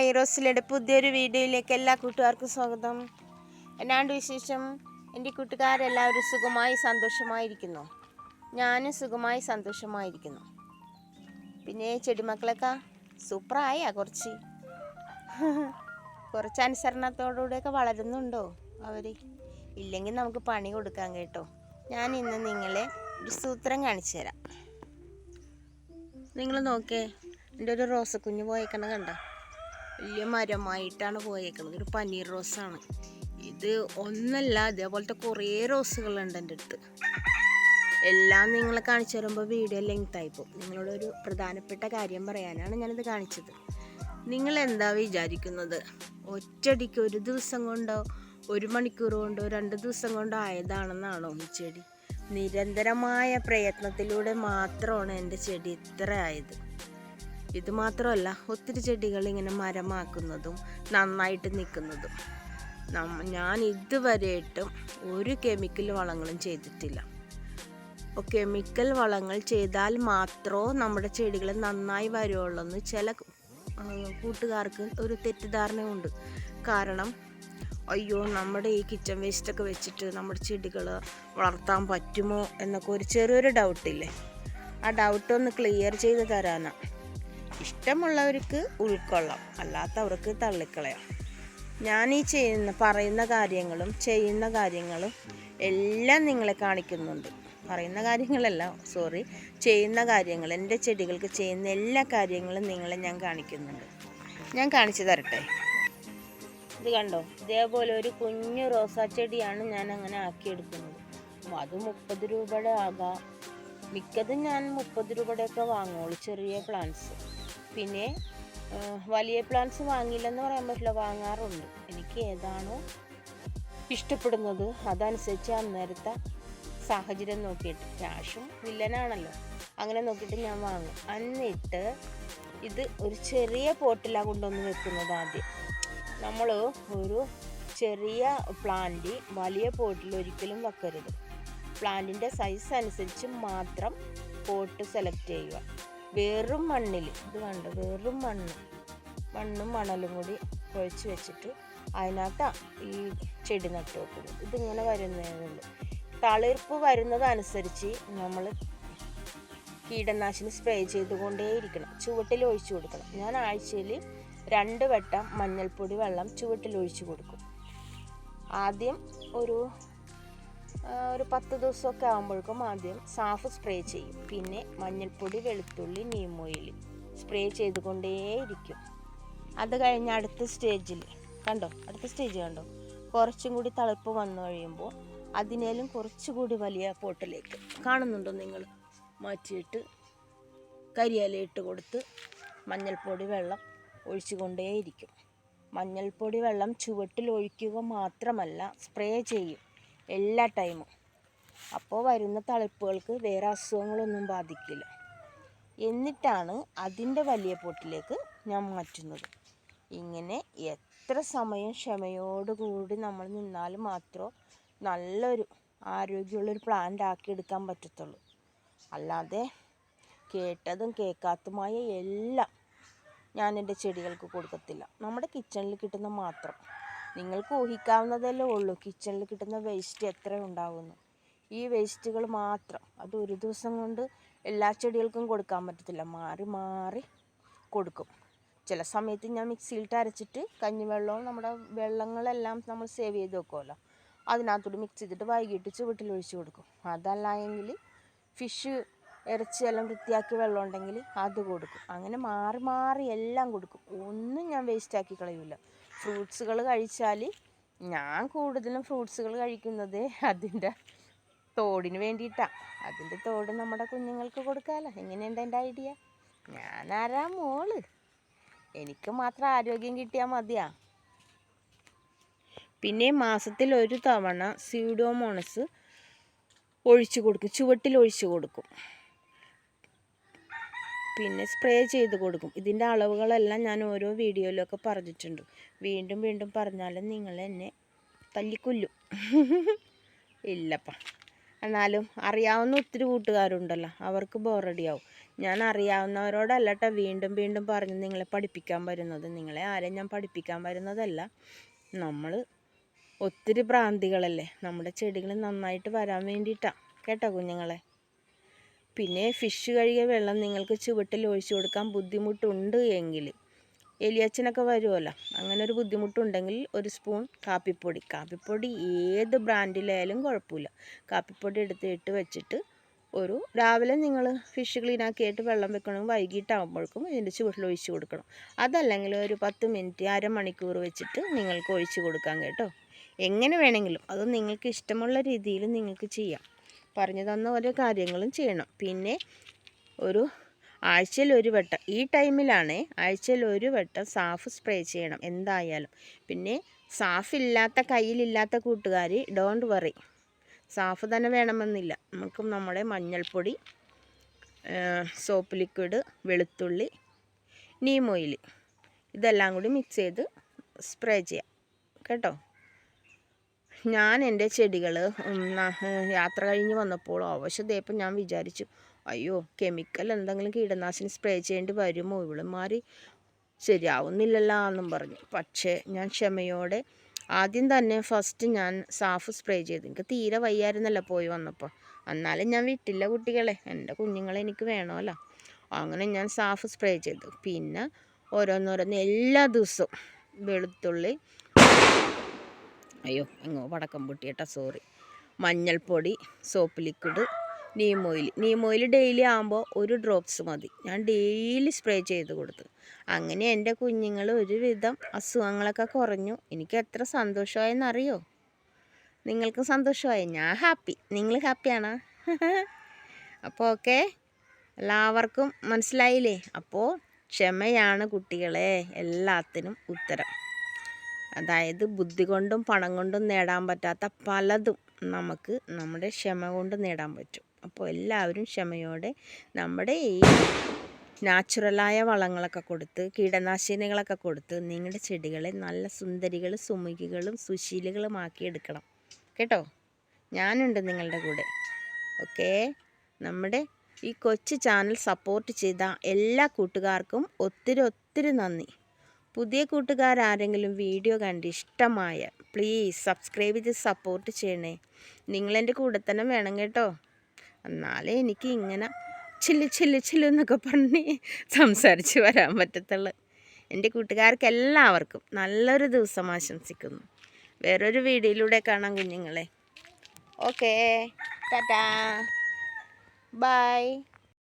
Hi റോസിലയുടെ പുതിയൊരു വീഡിയോയിലേക്ക് എല്ലാ കൂട്ടുകാർക്കും സ്വാഗതം. എന്നാണ്ട് വിശേഷം? എന്റെ കൂട്ടുകാരെല്ലാവരും സുഖമായി സന്തോഷമായിരിക്കുന്നു. ഞാനും സുഖമായി സന്തോഷമായിരിക്കുന്നു. പിന്നെ ചെടിമക്കളൊക്കെ സൂപ്പറായ കുറച്ച്. കുറച്ച് അനുസരണത്തോടുകൂടെയൊക്കെ വളരുന്നുണ്ടോ അവർ ഇല്ലെങ്കിൽ നമുക്ക് പണി കൊടുക്കാൻ കേട്ടോ. ഞാൻ ഇന്ന് നിങ്ങളെ ഒരു സൂത്രം കാണിച്ചു തരാം. നിങ്ങൾ നോക്കേ എന്റെ ഒരു റോസക്കുഞ്ഞ് പോയേക്കണ കണ്ട? വലിയ മരമായിട്ടാണ് പോയേക്കുന്നത് ഒരു പനീർ റോസാണ്. ഇത് ഒന്നല്ല അതേപോലത്തെ കുറേ റോസുകളുണ്ട് എന്റെ അടുത്ത്. എല്ലാം നിങ്ങളെ കാണിച്ചു തരുമ്പോൾ വീഡിയോ ലെങ്ത് ആയിപ്പോവും നിങ്ങളോടൊരു പ്രധാനപ്പെട്ട കാര്യം പറയാനാണ് ഞാനിത് കാണിച്ചത്. നിങ്ങൾ എന്താ വിചാരിക്കുന്നത്? ഒറ്റടിക്ക് ഒരു ദിവസം കൊണ്ടോ ഒരു മണിക്കൂർ കൊണ്ടോ രണ്ട് ദിവസം കൊണ്ടോ ആയതാണെന്നാണോ ഈ ചെടി? നിരന്തരമായ പ്രയത്നത്തിലൂടെ മാത്രമാണ് എന്റെ ചെടി ഇത്ര ആയത്. ഇത് മാത്രമല്ല ഒത്തിരി ചെടികൾ ഇങ്ങനെ മരമാക്കുന്നതും നന്നായിട്ട് നിൽക്കുന്നതും. ഞാൻ ഇതുവരെയായിട്ടും ഒരു കെമിക്കൽ വളങ്ങളും ചെയ്തിട്ടില്ല. അപ്പോൾ കെമിക്കൽ വളങ്ങൾ ചെയ്താൽ മാത്രമേ നമ്മുടെ ചെടികൾ നന്നായി വരുള്ളൂ എന്ന് ചില കൂട്ടുകാർക്ക് ഒരു തെറ്റിദ്ധാരണയുണ്ട്. കാരണം അയ്യോ നമ്മുടെ ഈ കിച്ചൺ വേസ്റ്റൊക്കെ വെച്ചിട്ട് നമ്മുടെ ചെടികൾ വളർത്താൻ പറ്റുമോ എന്നൊക്കെ ഒരു ചെറിയൊരു ഡൗട്ടില്ലേ ആ ഡൗട്ട് ഒന്ന് ക്ലിയർ ചെയ്ത് തരാനാണ് ഇഷ്ടമുള്ളവർക്ക് ഉൾക്കൊള്ളാം അല്ലാത്തവർക്ക് തള്ളിക്കളയാം. ഞാൻ ഈ ചെയ്യുന്ന പറയുന്ന കാര്യങ്ങളും ചെയ്യുന്ന കാര്യങ്ങളും എല്ലാം നിങ്ങളെ കാണിക്കുന്നുണ്ട്. പറയുന്ന കാര്യങ്ങളല്ല സോറി ചെയ്യുന്ന കാര്യങ്ങൾ എന്റെ ചെടികൾക്ക് ചെയ്യുന്ന എല്ലാ കാര്യങ്ങളും നിങ്ങളെ ഞാൻ കാണിക്കുന്നുണ്ട്. ഞാൻ കാണിച്ചു തരട്ടെ? ഇത് കണ്ടോ? ഇതേപോലെ ഒരു കുഞ്ഞു റോസാ ചെടിയാണ് ഞാൻ അങ്ങനെ ആക്കിയെടുക്കുന്നത് അത് മുപ്പത് രൂപയുടെ ആകാം. മിക്കതും ഞാൻ മുപ്പത് രൂപയുടെയൊക്കെ വാങ്ങുള്ളൂ ചെറിയ പ്ലാന്റ്സ് പിന്നെ വലിയ പ്ലാന്റ്സ് വാങ്ങിയില്ലെന്ന് പറയാൻ പറ്റില്ല. വാങ്ങാറുണ്ട്. എനിക്ക് ഏതാണോ ഇഷ്ടപ്പെടുന്നത് അതനുസരിച്ച് അന്നേരത്തെ സാഹചര്യം നോക്കിയിട്ട്. ക്യാഷും വില്ലനാണല്ലോ. അങ്ങനെ നോക്കിയിട്ട് ഞാൻ വാങ്ങും. എന്നിട്ട് ഇത് ഒരു ചെറിയ പോട്ടിലാണ് കൊണ്ടുവന്ന് വെക്കുന്നത് ആദ്യം. നമ്മൾ ഒരു ചെറിയ പ്ലാന്റ് വലിയ പോട്ടിൽ ഒരിക്കലും വെക്കരുത്. പ്ലാന്റിന്റെ സൈസ് അനുസരിച്ച് മാത്രം പോട്ട് സെലക്ട് ചെയ്യുക. വെറും മണ്ണിൽ ഇത് കണ്ടോ? വെറും മണ്ണ്. മണ്ണും മണലും കൂടി കുഴച്ച് വെച്ചിട്ട് അതിനകത്ത് ഈ ചെടി നട്ട് വെക്കുന്നത് ഇതിങ്ങനെ വരുന്നതുണ്ട് തളിർപ്പ് വരുന്നതനുസരിച്ച് നമ്മൾ കീടനാശിനി സ്പ്രേ ചെയ്തുകൊണ്ടേയിരിക്കണം. ചുവട്ടിൽ ഒഴിച്ചു കൊടുക്കണം. ഞാൻ ആഴ്ചയിൽ രണ്ട് വട്ടം മഞ്ഞൾപ്പൊടി വെള്ളം ചുവട്ടിൽ ഒഴിച്ചു കൊടുക്കും. ആദ്യം ഒരു ഒരു പത്ത് ദിവസമൊക്കെ ആകുമ്പോഴേക്കും ആദ്യം സാഫ് സ്പ്രേ ചെയ്യും. പിന്നെ മഞ്ഞൾപ്പൊടി വെളുത്തുള്ളി നീം ഓയിൽ സ്പ്രേ ചെയ്തുകൊണ്ടേയിരിക്കും. അത് കഴിഞ്ഞ് അടുത്ത സ്റ്റേജിൽ കണ്ടോ? അടുത്ത സ്റ്റേജ് കണ്ടോ? കുറച്ചും കൂടി തളിപ്പ് വന്നു കഴിയുമ്പോൾ അതിനേലും കുറച്ചുകൂടി വലിയ പോട്ടിലേക്ക് കാണുന്നുണ്ടോ നിങ്ങൾ? മാറ്റിയിട്ട് കരിയില ഇട്ട് കൊടുത്ത് മഞ്ഞൾപ്പൊടി വെള്ളം ഒഴിച്ചുകൊണ്ടേയിരിക്കും. മഞ്ഞൾപ്പൊടി വെള്ളം ചുവട്ടിൽ ഒഴിക്കുക മാത്രമല്ല സ്പ്രേ ചെയ്യും. എല്ലാ ടൈമും. അപ്പോൾ വരുന്ന തളിപ്പുകൾക്ക് വേറെ അസുഖങ്ങളൊന്നും ബാധിക്കില്ല. എന്നിട്ടാണ് അതിന്റെ വലിയ പൊട്ടിലേക്ക് ഞാൻ മാറ്റുന്നത്. ഇങ്ങനെ എത്ര സമയം ക്ഷമയോടുകൂടി നമ്മൾ നിന്നാൽ മാത്രമേ നല്ലൊരു ആരോഗ്യമുള്ളൊരു പ്ലാന്റ് ആക്കി എടുക്കാൻ പറ്റത്തുള്ളൂ. അല്ലാതെ കേട്ടതും കേൾക്കാത്തതുമായ എല്ലാം ഞാൻ എന്റെ ചെടികൾക്ക് കൊടുക്കത്തില്ല. നമ്മുടെ കിച്ചണിൽ കിട്ടുന്ന മാത്രം. നിങ്ങൾക്ക് ഊഹിക്കാവുന്നതല്ലേ ഉള്ളൂ. കിച്ചണിൽ കിട്ടുന്ന വേസ്റ്റ് എത്ര ഉണ്ടാകുന്നു ഈ വേസ്റ്റുകൾ മാത്രം. അത് ഒരു ദിവസം കൊണ്ട് എല്ലാ ചെടികൾക്കും കൊടുക്കാൻ പറ്റത്തില്ല. മാറി മാറി കൊടുക്കും. ചില സമയത്ത് ഞാൻ മിക്സിയിലിട്ട് അരച്ചിട്ട് കഞ്ഞിവെള്ളവും നമ്മുടെ വെള്ളങ്ങളെല്ലാം നമ്മൾ സേവ് ചെയ്ത് വെക്കുമല്ലോ. അതിനകത്തോട്ട് മിക്സ് ചെയ്തിട്ട് വൈകിട്ട് ചുവട്ടിൽ ഒഴിച്ച് കൊടുക്കും. അതല്ല എങ്കിൽ ഫിഷ് ഇറച്ചിയെല്ലാം വൃത്തിയാക്കി വെള്ളം ഉണ്ടെങ്കിൽ അത് കൊടുക്കും. അങ്ങനെ മാറി മാറി എല്ലാം കൊടുക്കും. ഒന്നും ഞാൻ വേസ്റ്റാക്കി കളയൂല. ഫ്രൂട്ട്സുകൾ കഴിച്ചാൽ ഞാൻ കൂടുതലും ഫ്രൂട്ട്സുകൾ കഴിക്കുന്നത് അതിന്റെ തോടിന് വേണ്ടിയിട്ടാണ് അതിന്റെ തോട് നമ്മുടെ കുഞ്ഞുങ്ങൾക്ക് കൊടുക്കാമല്ലോ എങ്ങനെയുണ്ട് എന്റെ ഐഡിയ ഞാൻ ആരാ മോൾ? എനിക്ക് മാത്രം ആരോഗ്യം കിട്ടിയാൽ മതിയാ. പിന്നെ മാസത്തിൽ ഒരു തവണ സ്യൂഡോമോണസ് ഒഴിച്ചു കൊടുക്കും. ചുവട്ടിൽ ഒഴിച്ചു കൊടുക്കും. പിന്നെ സ്പ്രേ ചെയ്ത് കൊടുക്കും. ഇതിന്റെ അളവുകളെല്ലാം ഞാൻ ഓരോ വീഡിയോയിലൊക്കെ പറഞ്ഞിട്ടുണ്ട്. വീണ്ടും വീണ്ടും പറഞ്ഞാലും നിങ്ങൾ എന്നെ തല്ലിക്കൊല്ലും. ഇല്ലപ്പ. എന്നാലും അറിയാവുന്ന ഒത്തിരി കൂട്ടുകാരുണ്ടല്ലോ. അവർക്ക് ബോറടിയാവും ഞാൻ അറിയാവുന്നവരോടല്ല കേട്ടോ വീണ്ടും വീണ്ടും പറഞ്ഞ് നിങ്ങളെ പഠിപ്പിക്കാൻ വരുന്നത്. നിങ്ങളെ ആരെയും ഞാൻ പഠിപ്പിക്കാൻ വരുന്നതല്ല. നമ്മൾ ഒത്തിരി ഭ്രാന്തികളല്ലേ. നമ്മുടെ ചെടികൾ നന്നായിട്ട് വരാൻ വേണ്ടിയിട്ടാണ് കേട്ടോ കുഞ്ഞുങ്ങളെ? പിന്നെ ഫിഷ് കഴുകിയ വെള്ളം നിങ്ങൾക്ക് ചുവട്ടിൽ ഒഴിച്ചു കൊടുക്കാൻ ബുദ്ധിമുട്ടുണ്ട് എങ്കിൽ. എലിയച്ചനൊക്കെ വരുമല്ലോ അങ്ങനെ ഒരു ബുദ്ധിമുട്ടുണ്ടെങ്കിൽ ഒരു സ്പൂൺ കാപ്പിപ്പൊടി. കാപ്പിപ്പൊടി ഏത് ബ്രാൻഡിലായാലും കുഴപ്പമില്ല. കാപ്പിപ്പൊടി എടുത്ത് ഇട്ട് വെച്ചിട്ട് ഒരു രാവിലെ നിങ്ങൾ ഫിഷ് ക്ലീനാക്കിയിട്ട് വെള്ളം വെക്കണമെങ്കിൽ വൈകിട്ടാകുമ്പോഴേക്കും ഇതിന്റെ ചുവട്ടിൽ ഒഴിച്ച് കൊടുക്കണം. അതല്ലെങ്കിൽ ഒരു പത്ത് മിനിറ്റ് അരമണിക്കൂർ വെച്ചിട്ട് നിങ്ങൾക്ക് ഒഴിച്ച് കൊടുക്കാം കേട്ടോ. എങ്ങനെ വേണമെങ്കിലും. അത് നിങ്ങൾക്ക് ഇഷ്ടമുള്ള രീതിയിൽ നിങ്ങൾക്ക് ചെയ്യാം. പറഞ്ഞു തന്ന ഓരോ കാര്യങ്ങളും ചെയ്യണം. പിന്നെ ഒരു ആഴ്ചയിൽ ഒരു വട്ടം ഈ ടൈമിലാണ് ആഴ്ചയിൽ ഒരു വട്ടം സാഫ് സ്പ്രേ ചെയ്യണം എന്തായാലും. പിന്നെ സാഫ് ഇല്ലാത്ത കയ്യിലില്ലാത്ത കൂട്ടുകാർ ഡോണ്ട് വറി സാഫ് തന്നെ വേണമെന്നില്ല. നമുക്ക് നമ്മുടെ മഞ്ഞൾപ്പൊടി സോപ്പ് ലിക്വിഡ് വെളുത്തുള്ളി നീമോയിൽ ഇതെല്ലാം കൂടി മിക്സ് ചെയ്ത് സ്പ്രേ ചെയ്യാം. കേട്ടോ? ഞാൻ എന്റെ ചെടികൾ യാത്ര കഴിഞ്ഞ് വന്നപ്പോൾ അവശതയപ്പോൾ ഞാൻ വിചാരിച്ചു അയ്യോ കെമിക്കൽ എന്തെങ്കിലും കീടനാശിനി സ്പ്രേ ചെയ്യേണ്ടി വരുമോ? ഇവളുമാർ ശരിയാവുന്നില്ലല്ലോ എന്നും പറഞ്ഞു. പക്ഷേ ഞാൻ ക്ഷമയോടെ ആദ്യം തന്നെ ഫസ്റ്റ് ഞാൻ സാഫ് സ്പ്രേ ചെയ്തു. എനിക്ക് തീരെ വയ്യായിരുന്നല്ലോ പോയി വന്നപ്പോൾ. എന്നാലും ഞാൻ വിട്ടില്ല കുട്ടികളെ. എന്റെ കുഞ്ഞുങ്ങളെ എനിക്ക് വേണമല്ലോ. അങ്ങനെ ഞാൻ സാഫ് സ്പ്രേ ചെയ്തു. പിന്നെ ഓരോന്നോരോന്ന് എല്ലാ ദിവസവും വെളുത്തുള്ളി അയ്യോ എങ്ങോ വടക്കം പൊട്ടിയേട്ടാ സോറി മഞ്ഞൾപ്പൊടി soap liquid neem oil neem oil daily ആകുമ്പോൾ ഒരു ഡ്രോപ്സ് മതി. ഞാൻ ഡെയിലി സ്പ്രേ ചെയ്ത് കൊടുത്തു. അങ്ങനെ എന്റെ കുഞ്ഞുങ്ങൾ ഒരുവിധം അസുഖങ്ങളൊക്കെ കുറഞ്ഞു. എനിക്ക് എത്ര സന്തോഷമായെന്നറിയോ? നിങ്ങൾക്ക് സന്തോഷമായി? ഞാൻ ഹാപ്പി നിങ്ങൾ ഹാപ്പിയാണോ അപ്പോൾ ഓക്കെ എല്ലാവർക്കും മനസ്സിലായില്ലേ? അപ്പോൾ ക്ഷമയാണ് കുട്ടികളെ. എല്ലാത്തിനും ഉത്തരം. അതായത് ബുദ്ധി കൊണ്ടും പണം കൊണ്ടും നേടാൻ പറ്റാത്ത പലതും നമുക്ക് നമ്മുടെ ക്ഷമ കൊണ്ട് നേടാൻ പറ്റും. അപ്പോൾ എല്ലാവരും ക്ഷമയോടെ നമ്മുടെ ഈ നാച്ചുറലായ വളങ്ങളൊക്കെ കൊടുത്ത് കീടനാശിനികളൊക്കെ കൊടുത്ത് നിങ്ങളുടെ ചെടികളെ നല്ല സുന്ദരികളും സുമുഖികളും സുശീലുകളുമാക്കി എടുക്കണം. കേട്ടോ? ഞാനുണ്ട് നിങ്ങളുടെ കൂടെ. ഓക്കേ? നമ്മുടെ ഈ കൊച്ചു ചാനൽ സപ്പോർട്ട് ചെയ്ത എല്ലാ കൂട്ടുകാർക്കും ഒത്തിരി ഒത്തിരി നന്ദി. പുതിയ കൂട്ടുകാരാരെങ്കിലും വീഡിയോ കണ്ട് ഇഷ്ടമായ പ്ലീസ് സബ്സ്ക്രൈബ് ചെയ്ത് സപ്പോർട്ട് ചെയ്യണേ. നിങ്ങളെന്റെ കൂടെ തന്നെ വേണം കേട്ടോ. എന്നാലേ എനിക്ക് ഇങ്ങനെ ചില്ല് ചില്ല് ചില്ല് എന്നൊക്കെ പറഞ്ഞ് സംസാരിച്ച് വരാൻ പറ്റത്തുള്ളൂ. എന്റെ കൂട്ടുകാർക്ക് എല്ലാവർക്കും നല്ലൊരു ദിവസം ആശംസിക്കുന്നു. വേറൊരു വീഡിയോയിലൂടെ കാണാം കുഞ്ഞുങ്ങളെ. Okay tata bye